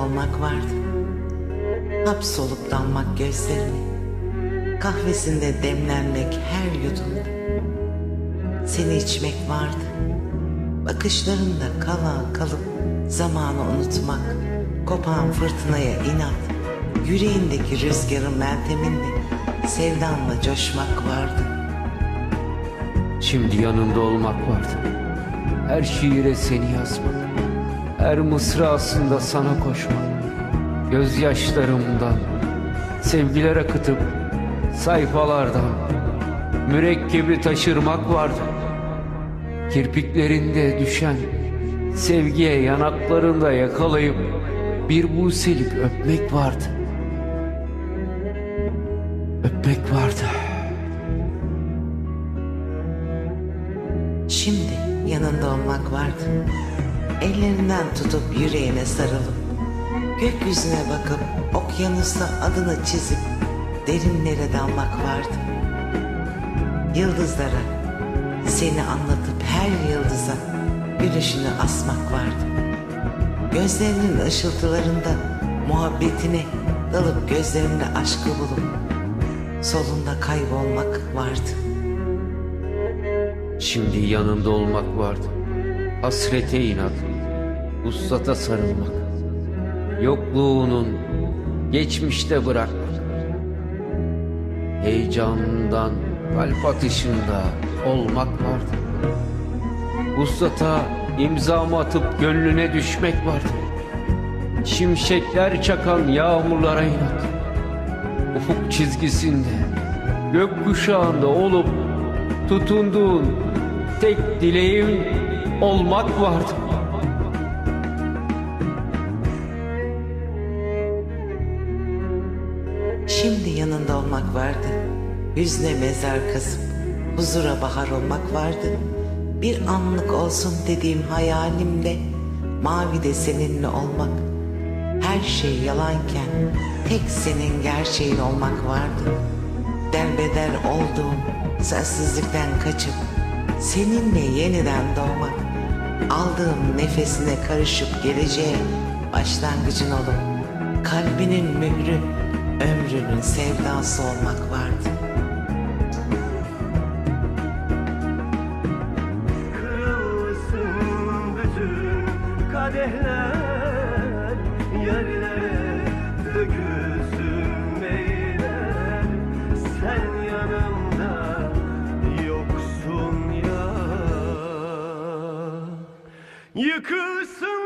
olmak vardı. Hapsolup dalmak gözlerini. Kahvesinde demlenmek her yudumda. Seni içmek vardı. Bakışlarında kala kalıp zamanı unutmak. Kopan fırtınaya inat. Yüreğindeki rüzgarın melteminde sevdanla coşmak vardı. Şimdi yanında olmak vardı. Her şiire seni yazmak. Her mısrasında sana koşmak. Gözyaşlarımdan sevgiler akıtıp sayfalardan mürekkebi taşırmak vardı. Kirpiklerinde düşen sevgiye yanaklarında yakalayıp bir buselik öpmek vardı. Öpmek vardı. Şimdi yanında olmak vardı. Ellerinden tutup yüreğine sarılıp, gökyüzüne bakıp okyanusta adını çizip derinlere dalmak vardı. Yıldızlara seni anlatıp her yıldıza gülüşünü asmak vardı. Gözlerinin ışıltılarında muhabbetine dalıp gözlerimle aşkı bulup solunda kaybolmak vardı. Şimdi yanında olmak vardı. Hasrete inat, ussata sarılmak. Yokluğunun geçmişte bırakmak. Heyecandan, kalp atışında olmak vardı. Ussata imzamı atıp gönlüne düşmek vardı. Şimşekler çakan yağmurlara inat. Ufuk çizgisinde, gökkuşağında olup tutunduğun tek dileğim olmak vardı. Şimdi yanında olmak vardı. Hüzne mezar kazıp huzura bahar olmak vardı. Bir anlık olsun dediğim hayalimle mavi de seninle olmak. Her şey yalanken tek senin gerçeğin olmak vardı. Derbeder olduğum sensizlikten kaçıp seninle yeniden doğmak. Aldığım nefesine karışıp geleceğe başlangıcın olup kalbinin mührü ömrünün sevdası olmak vardı. Kırılsın bütün kadehler Yıkılsın